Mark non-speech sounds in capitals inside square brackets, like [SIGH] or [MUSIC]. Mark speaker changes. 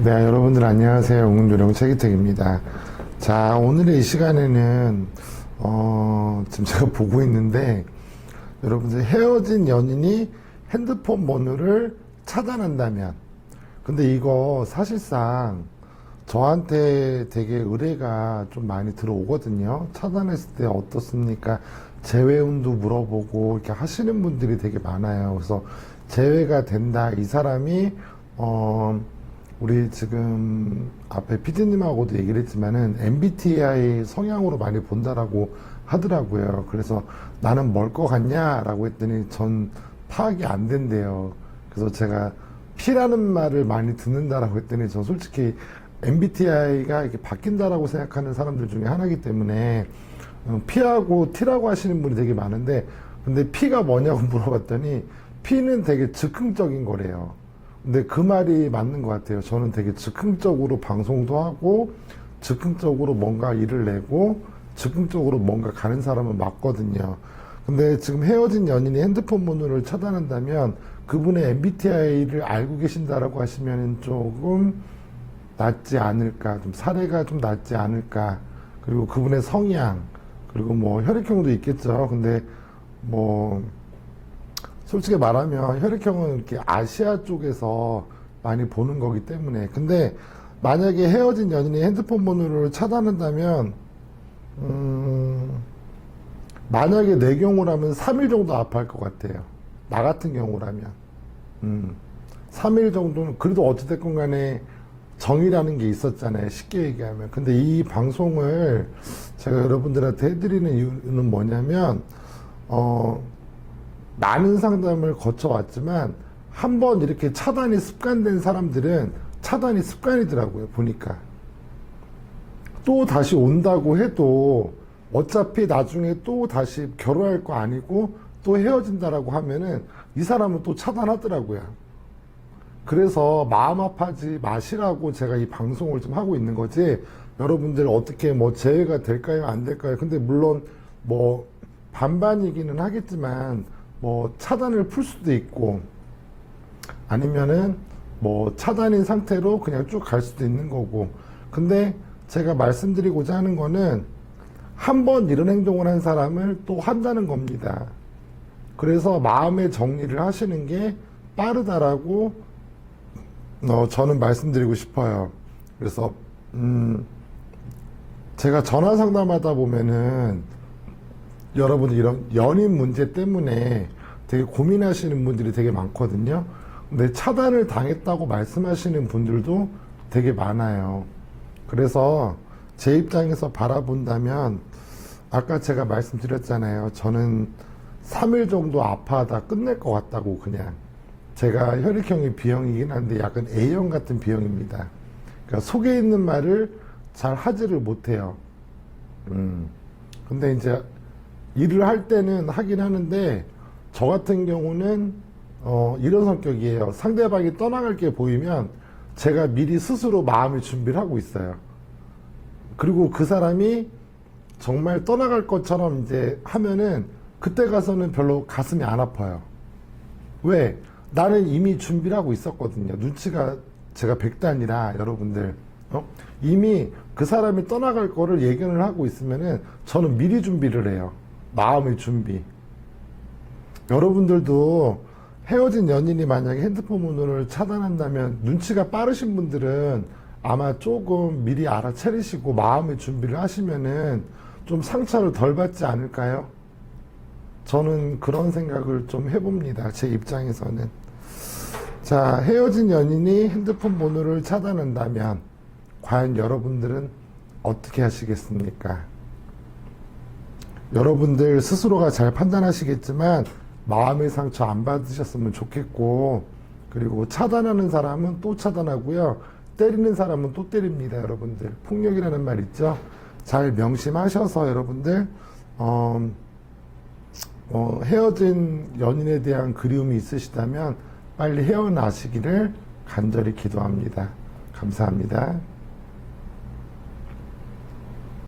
Speaker 1: 네, 여러분들 안녕하세요. 웅은조령 최기택입니다. 자, 오늘의 이 시간에는, 어, 지금 제가 [LAUGHS] 보고 있는데, 여러분들 헤어진 연인이 핸드폰 번호를 차단한다면, 근데 이거 사실상 저한테 되게 의뢰가 좀 많이 들어오거든요. 차단했을 때 어떻습니까? 재회운도 물어보고 이렇게 하시는 분들이 되게 많아요. 그래서 재회가 된다. 이 사람이, 어, 우리 지금 앞에 피디님하고도 얘기를 했지만은 MBTI 성향으로 많이 본다라고 하더라고요. 그래서 나는 뭘 것 같냐라고 했더니 전 파악이 안 된대요. 그래서 제가 P라는 말을 많이 듣는다라고 했더니 전 솔직히 MBTI가 이렇게 바뀐다라고 생각하는 사람들 중에 하나이기 때문에 어, P하고 T라고 하시는 분이 되게 많은데 근데 P가 뭐냐고 [LAUGHS] 물어봤더니 P는 되게 즉흥적인 거래요. 근데 그 말이 맞는 것 같아요. 저는 되게 즉흥적으로 방송도 하고, 즉흥적으로 뭔가 일을 내고, 즉흥적으로 뭔가 가는 사람은 맞거든요. 근데 지금 헤어진 연인이 핸드폰 번호를 차단한다면 그분의 MBTI를 알고 계신다라고 하시면 조금 낫지 않을까, 좀 사례가 좀 낫지 않을까, 그리고 그분의 성향, 그리고 뭐 혈액형도 있겠죠. 근데 뭐, 솔직히 말하면 혈액형은 이렇게 아시아 쪽에서 많이 보는 거기 때문에. 근데 만약에 헤어진 연인이 핸드폰 번호를 차단한다면 음 만약에 내 경우라면 3일 정도 아파할 것 같아요. 나 같은 경우라면. 음 3일 정도는 그래도 어찌됐건 간에 정이라는 게 있었잖아요. 쉽게 얘기하면. 근데 이 방송을 제가 여러분들한테 해드리는 이유는 뭐냐면 어 많은 상담을 거쳐왔지만 한번 이렇게 차단이 습관된 사람들은 차단이 습관이더라고요, 보니까. 또 다시 온다고 해도 어차피 나중에 또 다시 결혼할 거 아니고 또 헤어진다라고 하면은 이 사람은 또 차단하더라고요. 그래서 마음 아파하지 마시라고 제가 이 방송을 좀 하고 있는 거지. 여러분들 어떻게 뭐 재해가 될까요? 안 될까요? 근데 물론 뭐 반반이기는 하겠지만 뭐 차단을 풀 수도 있고 아니면은 뭐 차단인 상태로 그냥 쭉 갈 수도 있는 거고 근데 제가 말씀드리고자 하는 거는 한 번 이런 행동을 한 사람을 또 한다는 겁니다. 그래서 마음의 정리를 하시는 게 빠르다라고 어, 저는 말씀드리고 싶어요. 그래서 음 제가 전화 상담하다 보면은 여러분 이런 연인 문제 때문에 되게 고민하시는 분들이 되게 많거든요. 근데 차단을 당했다고 말씀하시는 분들도 되게 많아요. 그래서 제 입장에서 바라본다면 아까 제가 말씀드렸잖아요. 저는 3일 정도 아파하다 끝낼 것 같다고 그냥. 제가 혈액형이 B형이긴 한데 약간 A형 같은 B형입니다. 그러니까 속에 있는 말을 잘 하지를 못해요. 음. 근데 이제 일을 할 때는 하긴 하는데 저 같은 경우는 어, 이런 성격이에요. 상대방이 떠나갈 게 보이면 제가 미리 스스로 마음의 준비를 하고 있어요. 그리고 그 사람이 정말 떠나갈 것처럼 이제 하면은 그때 가서는 별로 가슴이 안 아파요. 왜? 나는 이미 준비를 하고 있었거든요. 눈치가 제가 백단이라 여러분들 어? 이미 그 사람이 떠나갈 거를 예견을 하고 있으면은 저는 미리 준비를 해요. 마음의 준비. 여러분들도 헤어진 연인이 만약에 핸드폰 번호를 차단한다면 눈치가 빠르신 분들은 아마 조금 미리 알아차리시고 마음의 준비를 하시면은 좀 상처를 덜 받지 않을까요? 저는 그런 생각을 좀 해봅니다. 제 입장에서는. 자, 헤어진 연인이 핸드폰 번호를 차단한다면 과연 여러분들은 어떻게 하시겠습니까? 여러분들 스스로가 잘 판단하시겠지만 마음의 상처 안 받으셨으면 좋겠고 그리고 차단하는 사람은 또 차단하고요. 때리는 사람은 또 때립니다 여러분들. 폭력이라는 말 있죠? 잘 명심하셔서 여러분들 어, 어, 헤어진 연인에 대한 그리움이 있으시다면 빨리 헤어나시기를 간절히 기도합니다. 감사합니다.